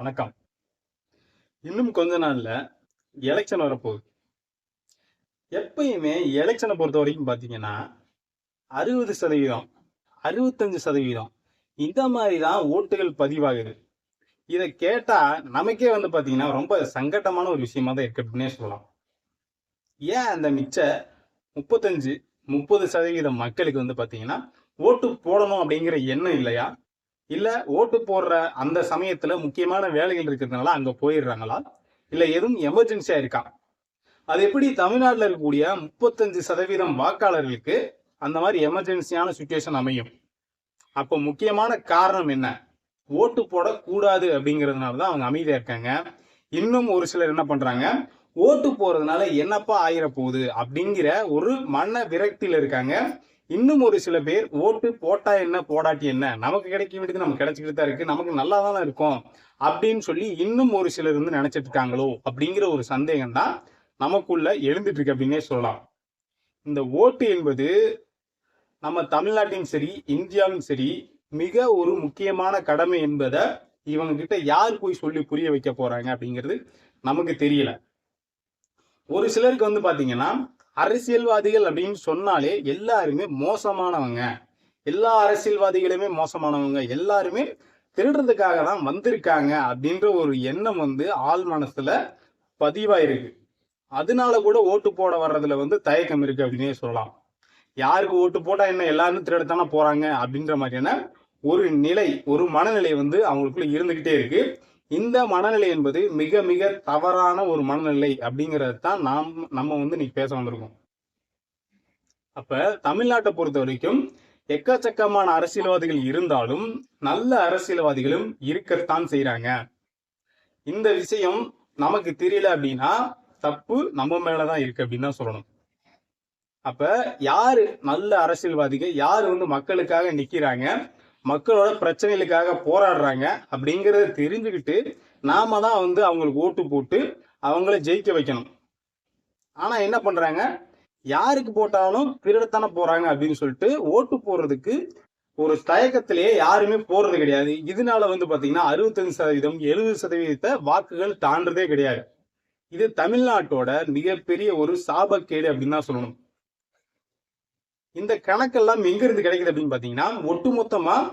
வணக்கம். இன்னும் கொஞ்ச நாள்ல எலெக்ஷன் வரப்போகுது. எப்பயுமே எலெக்ஷனை பொறுத்த வரைக்கும் பார்த்தீங்கன்னா அறுபது சதவீதம் அறுபத்தஞ்சு சதவீதம் இந்த மாதிரி தான் ஓட்டுகள் பதிவாகுது. இதை கேட்டா நமக்கே வந்து பார்த்தீங்கன்னா ரொம்ப சங்கட்டமான ஒரு விஷயமா தான் இருக்கு அப்படின்னே சொல்லலாம். ஏன் அந்த மிச்ச முப்பத்தஞ்சு முப்பது சதவீதம் மக்களுக்கு வந்து பார்த்தீங்கன்னா ஓட்டு போடணும் அப்படிங்கிற எண்ணம் இல்லையா? இல்ல ஓட்டு போடுற அந்த சமயத்துல முக்கியமான வேலைகள் இருக்கிறதுனால அங்க போயிடுறாங்களா? இல்ல எதுவும் எமர்ஜென்சியா இருக்கா? அது எப்படி தமிழ்நாட்டில் இருக்கக்கூடிய முப்பத்தஞ்சு சதவீதம் வாக்காளர்களுக்கு அந்த மாதிரி எமர்ஜென்சியான சுச்சுவேஷன் அமையும்? அப்போ முக்கியமான காரணம் என்ன? ஓட்டு போடக்கூடாது அப்படிங்கிறதுனால தான் அவங்க அமைதியாக இருக்காங்க. இன்னும் ஒரு சிலர் என்ன பண்ணுறாங்க ஓட்டு போறதுனால என்னப்பா ஆயிர போகுது அப்படிங்கிற ஒரு மன விரக்தியில் இருக்காங்க. இன்னும் ஒரு சில பேர் ஓட்டு போட்டா என்ன போடாட்டி என்ன? நமக்கு கிடைக்க வேண்டியது நமக்கு கிடைச்சிக்கிட்டு தான் இருக்கு. நமக்கு நல்லா தானே இருக்கும் அப்படின்னு சொல்லி இன்னும் ஒரு சிலர் வந்து நினைச்சிட்டு இருக்காங்களோ அப்படிங்கிற ஒரு சந்தேகம் தான் நமக்குள்ள எழுந்துட்டு இருக்கு அப்படின்னே சொல்லலாம். இந்த ஓட்டு என்பது நம்ம தமிழ்நாட்டிலும் சரி இந்தியாவிலும் சரி மிக ஒரு முக்கியமான கடமை என்பதை இவங்க கிட்ட யார் போய் சொல்லி புரிய வைக்க போறாங்க அப்படிங்கிறது நமக்கு தெரியல. ஒரு சிலருக்கு வந்து பாத்தீங்கன்னா அரசியல்வாதிகள் அப்படின்னு சொன்னாலே எல்லாருமே மோசமானவங்க. எல்லா அரசியல்வாதிகளுமே மோசமானவங்க. எல்லாருமே திருடுறதுக்காக தான் வந்திருக்காங்க அப்படின்ற ஒரு எண்ணம் வந்து ஆள் மனசுல பதிவாயிருக்கு. அதனால கூட ஓட்டு போட வர்றதுல வந்து தயக்கம் இருக்கு அப்படின்னே சொல்லலாம். யாருக்கு ஓட்டு போட்டா என்ன எல்லாரும் திருடத்தானே போறாங்க அப்படின்ற மாதிரியான ஒரு நிலை ஒரு மனநிலை வந்து அவங்களுக்குள்ள இருந்துகிட்டே இருக்கு. இந்த மனநிலை என்பது மிக மிக தவறான ஒரு மனநிலை அப்படிங்கறது தான் நாம் நம்ம வந்து இன்னைக்கு பேச வந்திருக்கோம். அப்ப தமிழ்நாட்டை பொறுத்த வரைக்கும் எக்கச்சக்கமான அரசியல்வாதிகள் இருந்தாலும் நல்ல அரசியல்வாதிகளும் இருக்கத்தான் செய்யறாங்க இந்த விஷயம் நமக்கு தெரியல அப்படின்னா தப்பு நம்ம மேலதான் இருக்கு அப்படின்னு தான் சொல்லணும். அப்ப யாரு நல்ல அரசியல்வாதிகள் யாரு வந்து மக்களுக்காக நிக்கிறாங்க மக்களோட பிரச்சனைகளுக்காக போராடுறாங்க அப்படிங்கிறத தெரிஞ்சுக்கிட்டு நாம தான் வந்து அவங்களுக்கு ஓட்டு போட்டு அவங்கள ஜெயிக்க வைக்கணும். ஆனால் என்ன பண்ணுறாங்க யாருக்கு போட்டாலும் திருடத்தானே போகிறாங்க அப்படின்னு சொல்லிட்டு ஓட்டு போடுறதுக்கு ஒரு தயக்கத்திலேயே யாருமே போடுறது கிடையாது. இதனால வந்து பார்த்தீங்கன்னா அறுபத்தஞ்சு சதவீதம் எழுபது சதவீதத்தை வாக்குகள் தாண்டதே கிடையாது. இது தமிழ்நாட்டோட மிகப்பெரிய ஒரு சாபக்கேடு அப்படின்னு தான் சொல்லணும். இந்த கணக்கெல்லாம் எங்கிருந்து கிடைக்குது அப்படின்னு ஒட்டு மொத்தமாக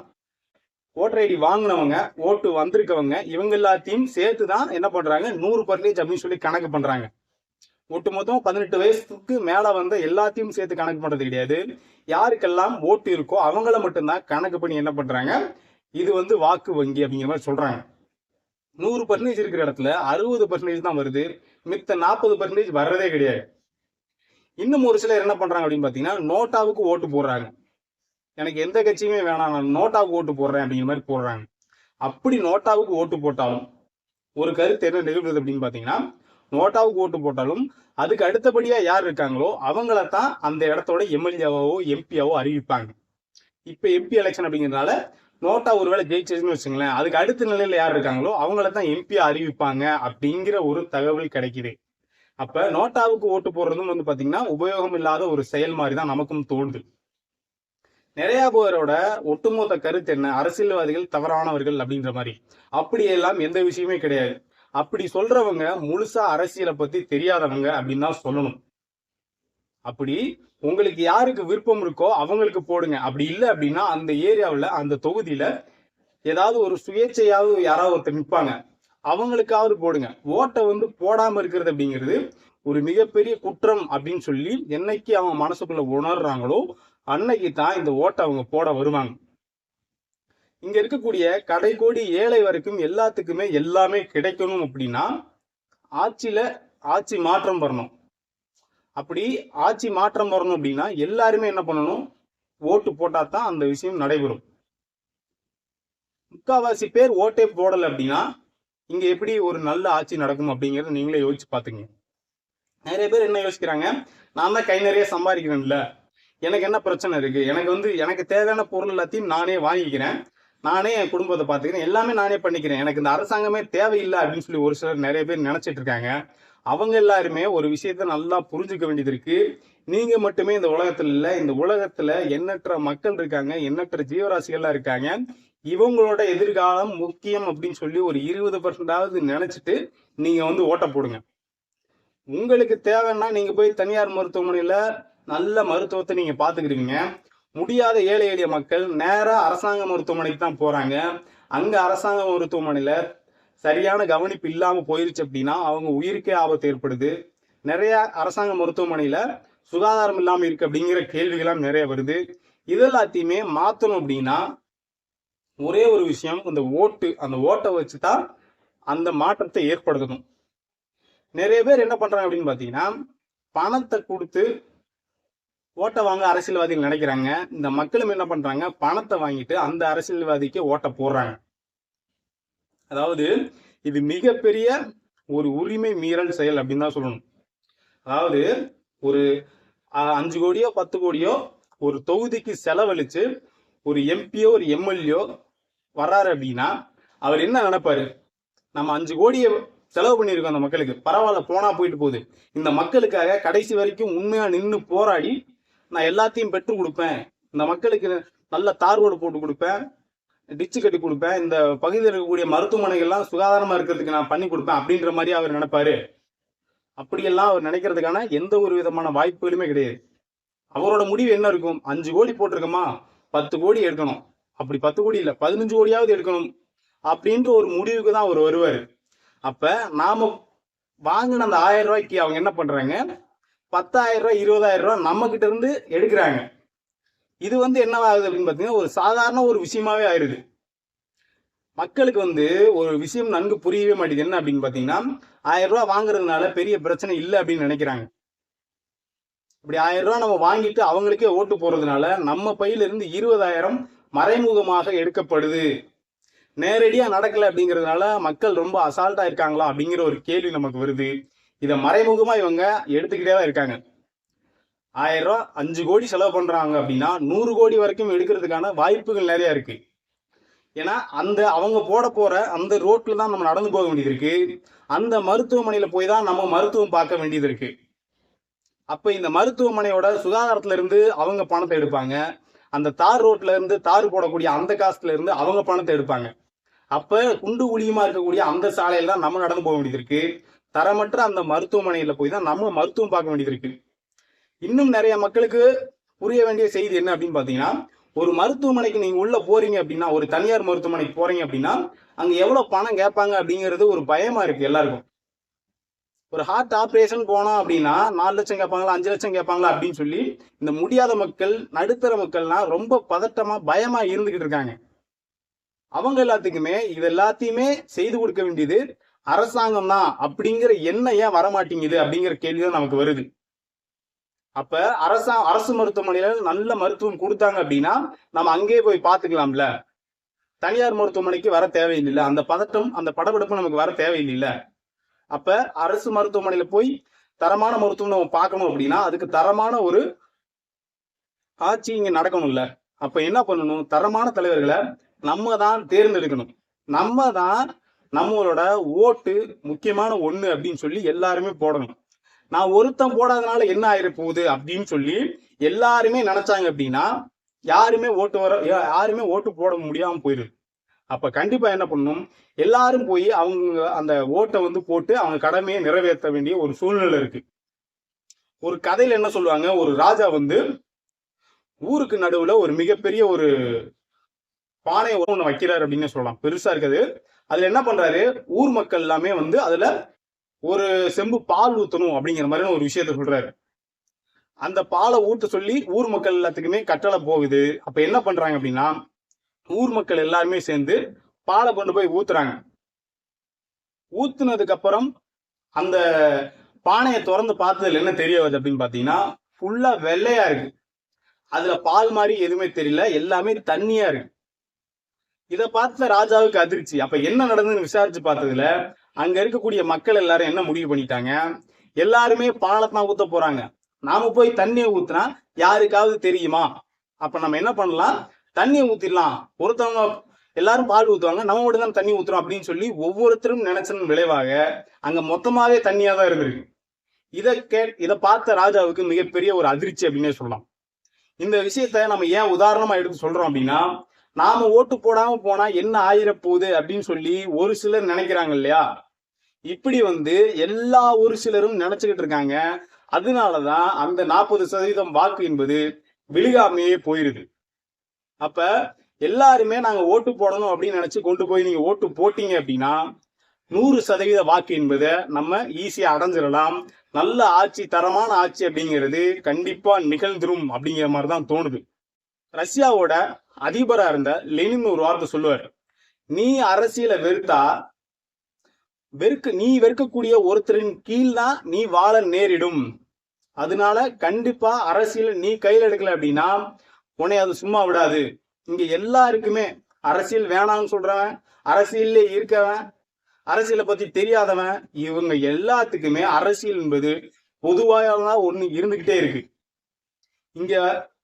ஓட்டர் ஐடி வாங்கினவங்க ஓட்டு வந்திருக்கவங்க இவங்க எல்லாத்தையும் சேர்த்து தான் என்ன பண்ணுறாங்க நூறு பர்சன்டேஜ் அப்படின்னு சொல்லி கணக்கு பண்ணுறாங்க ஒட்டு மொத்தம் பதினெட்டு வயசுக்கு மேலே வந்த எல்லாத்தையும் சேர்த்து கணக்கு பண்ணுறது கிடையாது. யாருக்கெல்லாம் ஓட்டு இருக்கோ அவங்கள மட்டும்தான் கணக்கு பண்ணி என்ன பண்ணுறாங்க இது வந்து வாக்கு வங்கி அப்படிங்கிற மாதிரி சொல்கிறாங்க நூறு பர்சன்டேஜ் இருக்கிற இடத்துல அறுபது பர்சன்டேஜ் தான் வருது. மித்த நாற்பது பர்சன்டேஜ் வர்றதே கிடையாது. இன்னும் ஒரு சிலர் என்ன பண்றாங்க அப்படின்னு பாத்தீங்கன்னா நோட்டாவுக்கு ஓட்டு போடுறாங்க. எனக்கு எந்த கட்சியுமே வேணாம் நான் நோட்டாவுக்கு ஓட்டு போடுறேன் அப்படிங்கிற மாதிரி போடுறாங்க. அப்படி நோட்டாவுக்கு ஓட்டு போட்டாலும் ஒரு கருத்து என்ன நிகழ்வுது அப்படின்னு பாத்தீங்கன்னா நோட்டாவுக்கு ஓட்டு போட்டாலும் அதுக்கு அடுத்தபடியா யார் இருக்காங்களோ அவங்கள தான் அந்த இடத்தோட எம்எல்ஏவாவோ எம்பியாவோ அறிவிப்பாங்க. இப்ப எம்பி எலெக்ஷன் அப்படிங்கிறதுனால நோட்டா ஒருவேளை ஜெயிச்சதுன்னு வச்சுங்களேன் அதுக்கு அடுத்த நிலையில யார் இருக்காங்களோ அவங்கள தான் எம்பியா அறிவிப்பாங்க அப்படிங்கிற ஒரு தகவல் கிடைக்குது. அப்ப நோட்டாவுக்கு ஓட்டு போடுறதும் வந்து பாத்தீங்கன்னா உபயோகம் இல்லாத ஒரு செயல் மாதிரி தான் நமக்கும் தோணுது. நிறைய பேரோட ஒட்டுமொத்த கருத்து என்ன? அரசியல்வாதிகள் தவறானவர்கள் அப்படின்ற மாதிரி. அப்படியெல்லாம் எந்த விஷயமே கிடையாது. அப்படி சொல்றவங்க முழுசா அரசியலை பத்தி தெரியாதவங்க அப்படின்னு தான் சொல்லணும். அப்படி உங்களுக்கு யாருக்கு விருப்பம் இருக்கோ அவங்களுக்கு போடுங்க. அப்படி இல்லை அப்படின்னா அந்த ஏரியாவில் அந்த தொகுதியில ஏதாவது ஒரு சுயேட்சையாவது யாராவது ஒருத்தர் நிற்பாங்க அவங்களுக்காவது போடுங்க. ஓட்டை வந்து போடாம இருக்கிறது அப்படிங்கிறது ஒரு மிகப்பெரிய குற்றம் அப்படின்னு சொல்லி என்னைக்கு அவங்க மனசுக்குள்ள உணர்றாங்களோ அன்னைக்கு தான் இந்த ஓட்டை அவங்க போட வருவாங்க. இங்க இருக்கக்கூடிய கடைக்கோடி ஏழை வரைக்கும் எல்லாத்துக்குமே எல்லாமே கிடைக்கணும் அப்படின்னா ஆட்சியில ஆட்சி மாற்றம் வரணும். அப்படி ஆட்சி மாற்றம் வரணும் அப்படின்னா எல்லாருமே என்ன பண்ணணும்? ஓட்டு போட்டா தான் அந்த விஷயம் நடைபெறும். முக்காவாசி பேர் ஓட்டே போடல அப்படின்னா இங்க எப்படி ஒரு நல்ல ஆட்சி நடக்கும் அப்படிங்கறத நீங்களே யோசிச்சு பாத்துங்க நிறைய பேர் என்ன யோசிக்கிறாங்க? நான் தான் கை நிறைய சம்பாதிக்கிறேன்ல. எனக்கு என்ன பிரச்சனை இருக்கு? எனக்கு வந்து எனக்கு தேவையான பொருள் எல்லாத்தையும் நானே வாங்கிக்கிறேன். நானே என் குடும்பத்தை பார்த்துக்கிறேன் எல்லாமே நானே பண்ணிக்கிறேன். எனக்கு இந்த அரசாங்கமே தேவையில்லை அப்படின்னு சொல்லி ஒரு சிலர் நிறைய பேர் நினைச்சிட்டு இருக்காங்க. அவங்க எல்லாருமே ஒரு விஷயத்த நல்லா புரிஞ்சுக்க வேண்டியது இருக்கு. நீங்க மட்டுமே இந்த உலகத்துல இல்ல இந்த உலகத்துல எண்ணற்ற மக்கள் இருக்காங்க எண்ணற்ற ஜீவராசிகள்லாம் இருக்காங்க. இவங்களோட எதிர்காலம் முக்கியம் அப்படின்னு சொல்லி ஒரு இருபது பர்சன்டாவது நினைச்சிட்டு நீங்க வந்து ஓட்ட போடுங்க. உங்களுக்கு தேவைன்னா நீங்க போய் தனியார் மருத்துவமனையில நல்ல மருத்துவத்தை நீங்க பாத்துக்கிறீங்க முடியாத ஏழை எளிய மக்கள் நேராக அரசாங்க மருத்துவமனைக்கு தான் போறாங்க. அங்க அரசாங்க மருத்துவமனையில சரியான கவனிப்பு இல்லாம போயிருச்சு அப்படின்னா அவங்க உயிருக்கே ஆபத்து ஏற்படுது. நிறைய அரசாங்க மருத்துவமனையில சுகாதாரம் இல்லாமல் இருக்கு அப்படிங்கிற கேள்விகள்லாம் நிறைய வருது. இதெல்லாத்தையுமே மாத்தணும் அப்படின்னா ஒரே ஒரு விஷயம் இந்த ஓட்டு அந்த ஓட்டை வச்சு தான் அந்த மாற்றத்தை ஏற்படுத்தணும். நிறைய பேர் என்ன பண்ணுறாங்க அப்படின்னு பார்த்தீங்கன்னா பணத்தை கொடுத்து ஓட்டை வாங்க அரசியல்வாதிகள் நினைக்கிறாங்க. இந்த மக்களும் என்ன பண்ணுறாங்க பணத்தை வாங்கிட்டு அந்த அரசியல்வாதிக்கு ஓட்டை போடுறாங்க. அதாவது இது மிகப்பெரிய ஒரு உரிமை மீறல் செயல் அப்படின்னு தான் சொல்லணும். அதாவது ஒரு அஞ்சு கோடியோ பத்து கோடியோ ஒரு தொகுதிக்கு செலவழித்து ஒரு எம்பியோ ஒரு எம்எல்ஏ வர்றாரு அப்படின்னா அவர் என்ன நினைப்பாரு? நம்ம அஞ்சு கோடியை செலவு பண்ணியிருக்கோம் அந்த மக்களுக்கு. பரவாயில்ல போனா போயிட்டு போகுது. இந்த மக்களுக்காக கடைசி வரைக்கும் உண்மையா நின்று போராடி நான் எல்லாத்தையும் பெற்று கொடுப்பேன். இந்த மக்களுக்கு நல்ல தார் ரோடு போட்டு கொடுப்பேன். டிச்சு கட்டி கொடுப்பேன். இந்த பகுதியில் இருக்கக்கூடிய மருத்துவமனைகள்லாம் சுகாதாரமா இருக்கிறதுக்கு நான் பண்ணி கொடுப்பேன் அப்படின்ற மாதிரி அவர் நினைப்பாரு. அப்படியெல்லாம் அவர் நினைக்கிறதுக்கான எந்த ஒரு விதமான வாய்ப்புகளுமே கிடையாது. அவரோட முடிவு என்ன இருக்கும்? அஞ்சு கோடி போட்டிருக்கோமா? பத்து கோடி எடுக்கணும். அப்படி பத்து கோடி இல்லை பதினஞ்சு கோடியாவது எடுக்கணும் அப்படின்ற ஒரு முடிவுக்கு தான் அவர் வருவார். அப்ப நாம வாங்கின அந்த ஆயிரம் ரூபாய்க்கு அவங்க என்ன பண்றாங்க? பத்தாயிரம் ரூபாய் இருபதாயிரம் ரூபாய் நம்ம கிட்ட இருந்து எடுக்கிறாங்க. இது வந்து என்னவாகுது அப்படின்னு பாத்தீங்கன்னா ஒரு சாதாரண ஒரு விஷயமாவே ஆயிருது. மக்களுக்கு வந்து ஒரு விஷயம் நன்கு புரியவே மாட்டேங்குது. என்ன அப்படின்னு பாத்தீங்கன்னா ஆயிரம் ரூபாய் வாங்குறதுனால பெரிய பிரச்சனை இல்லை அப்படின்னு நினைக்கிறாங்க. இப்படி ஆயிரம் ரூபாய் நம்ம வாங்கிட்டு அவங்களுக்கே ஓட்டு போறதுனால நம்ம பையில இருந்து இருபதாயிரம் மறைமுகமாக எடுக்கப்படுது. நேரடியாக நடக்கல அப்படிங்கிறதுனால மக்கள் ரொம்ப அசால்ட்டா இருக்காங்களா அப்படிங்கிற ஒரு கேள்வி நமக்கு வருது. இதை மறைமுகமா இவங்க எடுத்துக்கிட்டே தான் இருக்காங்க. ஆயிரம் ரூபா அஞ்சு கோடி செலவு பண்றாங்க அப்படின்னா நூறு கோடி வரைக்கும் எடுக்கிறதுக்கான வாய்ப்புகள் நிறைய இருக்கு. ஏன்னா அந்த அவங்க போட போற அந்த ரோட்ல தான் நம்ம நடந்து போக வேண்டியது இருக்கு. அந்த மருத்துவமனையில போய் தான் நம்ம மருத்துவம் பார்க்க வேண்டியது இருக்கு. அப்ப இந்த மருத்துவமனையோட சுகாதாரத்துல இருந்து அவங்க பணத்தை எடுப்பாங்க. அந்த தார் ரோட்ல இருந்து தார் போடக்கூடிய அந்த காசுல இருந்து அவங்க பணத்தை எடுப்பாங்க. அப்ப குண்டு குழியுமா இருக்கக்கூடிய அந்த சாலையில தான் நம்ம நடந்து போக வேண்டியது இருக்கு தரமற்ற அந்த மருத்துவமனையில போய் தான் நம்ம மருத்துவம் பார்க்க வேண்டியது இருக்கு இன்னும் நிறைய மக்களுக்கு புரிய வேண்டிய செய்தி என்ன அப்படின்னு பாத்தீங்கன்னா ஒரு மருத்துவமனைக்கு நீங்க உள்ள போறீங்க அப்படின்னா ஒரு தனியார் மருத்துவமனைக்கு போறீங்க அப்படின்னா அங்க எவ்வளவு பணம் கேட்பாங்க அப்படிங்கிறது ஒரு பயமா இருக்கு எல்லாருக்கும். ஒரு ஹார்ட் ஆப்ரேஷன் போனோம் அப்படின்னா நாலு லட்சம் கேட்பாங்களா அஞ்சு லட்சம் கேட்பாங்களா அப்படின்னு சொல்லி இந்த முடியாத மக்கள் நடுத்தர மக்கள்லாம் ரொம்ப பதட்டமா பயமா இருந்துகிட்டு இருக்காங்க. அவங்க எல்லாத்துக்குமே இது எல்லாத்தையுமே செய்து கொடுக்க வேண்டியது அரசாங்கம் தான் அப்படிங்கிற எண்ணம் ஏன் வரமாட்டேங்குது அப்படிங்கிற கேள்விதான் நமக்கு வருது. அப்ப அரசா அரசு மருத்துவமனையில நல்ல மருத்துவம் கொடுத்தாங்க அப்படின்னா நம்ம அங்கேயே போய் பாத்துக்கலாம்ல தனியார் மருத்துவமனைக்கு வர தேவையில்லை அந்த பதட்டம் அந்த படபடப்பு நமக்கு வர தேவையில்லை அப்ப அரசு மருத்துவமனையில போய் தரமான மருத்துவம் நம்ம பார்க்கணும் அப்படின்னா அதுக்கு தரமான ஒரு ஆட்சி இங்க நடக்கணும்ல. அப்ப என்ன பண்ணணும்? தரமான தலைவர்களை நம்ம தான் தேர்ந்தெடுக்கணும். நம்ம தான் நம்மளோட ஓட்டு முக்கியமான ஒண்ணு அப்படின்னு சொல்லி எல்லாருமே போடணும். நான் ஒருத்தன் போடாதனால என்ன ஆயிட போகுது அப்படின்னு சொல்லி எல்லாருமே நினைச்சாங்க அப்படின்னா யாருமே ஓட்டு வர யா- யாருமே ஓட்டு போட முடியாம போயிடுது அப்போ கண்டிப்பாக என்ன பண்ணணும்? எல்லாரும் போய் அவங்க அந்த ஓட்டை வந்து போட்டு அவங்க கடமையை நிறைவேற்ற வேண்டிய ஒரு சூழ்நிலை இருக்கு. ஒரு கதையில என்ன சொல்லுவாங்க? ஒரு ராஜா வந்து ஊருக்கு நடுவில் ஒரு மிகப்பெரிய ஒரு பானை ஒன்று வைக்கிறார் அப்படின்னு சொல்லலாம். பெருசா இருக்குது. அதுல என்ன பண்றாரு? ஊர் மக்கள் எல்லாமே வந்து அதுல ஒரு செம்பு பால் ஊத்தணும் அப்படிங்கிற மாதிரி ஒரு விஷயத்த சொல்றாரு. அந்த பாலை ஊட்ட சொல்லி ஊர் மக்கள் எல்லாத்துக்குமே கட்டளை போகுது. அப்ப என்ன பண்றாங்க அப்படின்னா ஊர் மக்கள் எல்லாருமே சேர்ந்து பாலை கொண்டு போய் ஊத்துறாங்க. ஊத்துனதுக்கு அப்புறம் அந்த பானையை திறந்து பார்த்ததுல என்ன தெரிய வருது அப்படின்னு பாத்தீங்கன்னா ஃபுல்லா வெள்ளையா இருக்கு. அதுல பால் மாதிரி எதுவுமே தெரியல எல்லாமே தண்ணியா இருக்கு. இதை பார்த்த ராஜாவுக்கு அதிர்ச்சி. அப்ப என்ன நடந்ததுன்னு விசாரிச்சு பார்த்ததுல அங்க இருக்கக்கூடிய மக்கள் எல்லாரும் என்ன முடிவு பண்ணிட்டாங்க? எல்லாருமே பாலத்தான் ஊத்த போறாங்க. நாம போய் தண்ணியை ஊத்துனா யாருக்காவது தெரியுமா? அப்ப நம்ம என்ன பண்ணலாம்? தண்ணியை ஊத்திடலாம். ஒருத்தவங்க எல்லாரும் பால் ஊத்துவாங்க. நம்ம மட்டும் தான் தண்ணி ஊத்துறோம் அப்படின்னு சொல்லி ஒவ்வொருத்தரும் நினைச்சதன் விளைவாக அங்க மொத்தமாவே தண்ணியா தான் இருந்திருக்கு. இதை கே இதை பார்த்த ராஜாவுக்கு மிகப்பெரிய ஒரு அதிர்ச்சி அப்படின்னே சொல்லலாம். இந்த விஷயத்த நம்ம ஏன் உதாரணமா எடுத்து சொல்றோம் அப்படின்னா நாம ஓட்டு போடாம போனா என்ன ஆயிர போகுது அப்படின்னு சொல்லி ஒரு சிலர் நினைக்கிறாங்க இல்லையா? இப்படி வந்து எல்லா ஒரு சிலரும் நினைச்சுக்கிட்டு இருக்காங்க. அதனாலதான் அந்த நாற்பது சதவீதம் வாக்கு என்பது விழுகாமையே போயிருது. அப்ப எல்லாருமே நாங்க ஓட்டு போடணும் அப்படின்னு நினைச்சு கொண்டு போய் நீங்க ஓட்டு போட்டீங்க அப்படின்னா நூறு சதவீத வாக்கு என்பதை நம்ம ஈஸியா அடைஞ்சிடலாம். நல்ல ஆட்சி தரமான ஆட்சி அப்படிங்கிறது கண்டிப்பா நிகழ்ந்துரும் அப்படிங்கிற மாதிரி தான் தோணுது. ரஷ்யாவோட அதிபரா இருந்த லெனின் ஒரு வார்த்தை சொல்லுவார். நீ அரசியலை வெறுத்தா வெறுக்க நீ வெறுக்கக்கூடிய ஒருத்தரின் கீழ் தான் நீ வாழ நேரிடும். அதனால கண்டிப்பா அரசியல் நீ கையில் எடுக்கல அப்படின்னா உன்னை அது சும்மா விடாது. இங்க எல்லாருக்குமே அரசியல் வேணாம்னு சொல்றவன் அரசியல்ல இருக்கவன் அரசியலை பத்தி தெரியாதவன் இவங்க எல்லாத்துக்குமே அரசியல் என்பது பொதுவாக ஒண்ணு இருந்துகிட்டே இருக்கு. இங்க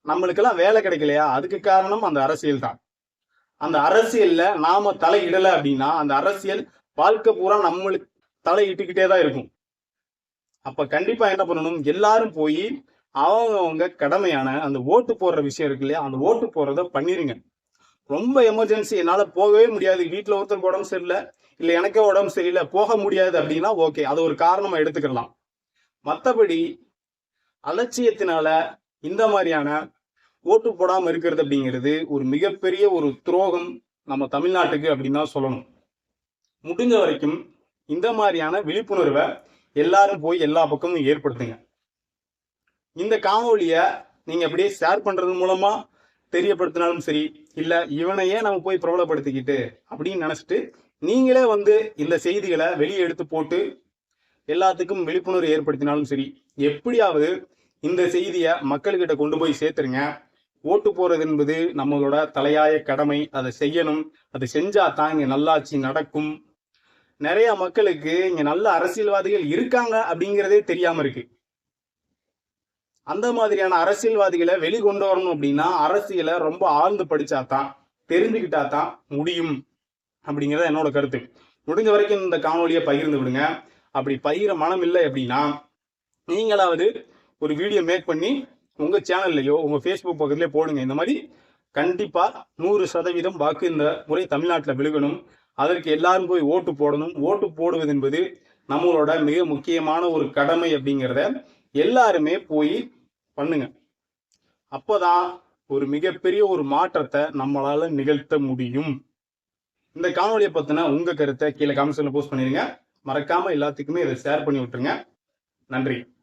நம்மளுக்கெல்லாம் வேலை கிடைக்கலையா? அதுக்கு காரணம் அந்த அரசியல் தான். அந்த அரசியல்ல நாம தலையிடல அப்படின்னா அந்த அரசியல் வாழ்க்கை பூரா நம்மளுக்கு தலையிட்டுக்கிட்டே தான் இருக்கும். அப்ப கண்டிப்பா என்ன பண்ணணும்? எல்லாரும் போய் அவங்கவுங்க கடமையான அந்த ஓட்டு போடுற விஷயம் இருக்கு இல்லையா? அந்த ஓட்டு போடுறத பண்ணிருங்க. ரொம்ப எமர்ஜென்சி என்னால் போகவே முடியாது. வீட்டில் ஒருத்தருக்கு உடம்பு சரியில்லை. இல்லை எனக்கே உடம்பு சரியில்லை. போக முடியாது அப்படின்னா ஓகே. அது ஒரு காரணமாக எடுத்துக்கலாம். மற்றபடி அலட்சியத்தினால இந்த மாதிரியான ஓட்டு போடாமல் இருக்கிறது அப்படிங்கிறது ஒரு மிகப்பெரிய ஒரு துரோகம் நம்ம தமிழ்நாட்டுக்கு அப்படின்னு தான் சொல்லணும். முடிஞ்ச வரைக்கும் இந்த மாதிரியான விழிப்புணர்வை எல்லாரும் போய் எல்லா பக்கமும் ஏற்படுத்துங்க. இந்த காணொலியை நீங்கள் அப்படியே ஷேர் பண்ணுறது மூலமாக தெரியப்படுத்தினாலும் சரி இல்லை இவனையே நம்ம போய் பிரபலப்படுத்திக்கிட்டு அப்படின்னு நினச்சிட்டு நீங்களே வந்து இந்த செய்திகளை வெளியே எடுத்து போட்டு எல்லாத்துக்கும் விழிப்புணர்வு ஏற்படுத்தினாலும் சரி எப்படியாவது இந்த செய்தியை மக்கள்கிட்ட கொண்டு போய் சேர்த்துருங்க. ஓட்டு போறது என்பது நம்மளோட தலையாய கடமை. அதை செய்யணும். அதை செஞ்சா தான் இங்க நல்லாட்சி நடக்கும். நிறைய மக்களுக்கு இங்க நல்ல அரசியல்வாதிகள் இருக்காங்க அப்படிங்கிறதே தெரியாம இருக்கு. அந்த மாதிரியான அரசியல்வாதிகளை வெளிக்கொண்டு வரணும் அப்படின்னா அரசியலை ரொம்ப ஆழ்ந்து படிச்சாதான் தெரிஞ்சுக்கிட்டா தான் முடியும் அப்படிங்கிறத என்னோட கருத்து. முடிஞ்ச வரைக்கும் இந்த காணொலியை பகிர்ந்து விடுங்க. அப்படி பகிர மனம் இல்லை அப்படின்னா நீங்களாவது ஒரு வீடியோ மேக் பண்ணி உங்க சேனல்லையோ உங்க ஃபேஸ்புக் பக்கத்துலயோ போடுங்க. இந்த மாதிரி கண்டிப்பா நூறு சதவீதம் வாக்கு இந்த முறை தமிழ்நாட்டில் விழுகணும். அதற்கு எல்லாரும் போய் ஓட்டு போடணும். ஓட்டு போடுவது என்பது நம்மளோட மிக முக்கியமான ஒரு கடமை அப்படிங்கிறத எல்லாருமே போய் பண்ணுங்க. அப்போதான் ஒரு மிகப்பெரிய ஒரு மாற்றத்தை நம்மளால நிகழ்த்த முடியும். இந்த காணொலியை பத்தின உங்க கருத்தை கீழே கமெண்ட்ஸ்ல போஸ்ட் பண்ணிருங்க. மறக்காம எல்லாத்துக்குமே இதை ஷேர் பண்ணி விட்டுருங்க. நன்றி.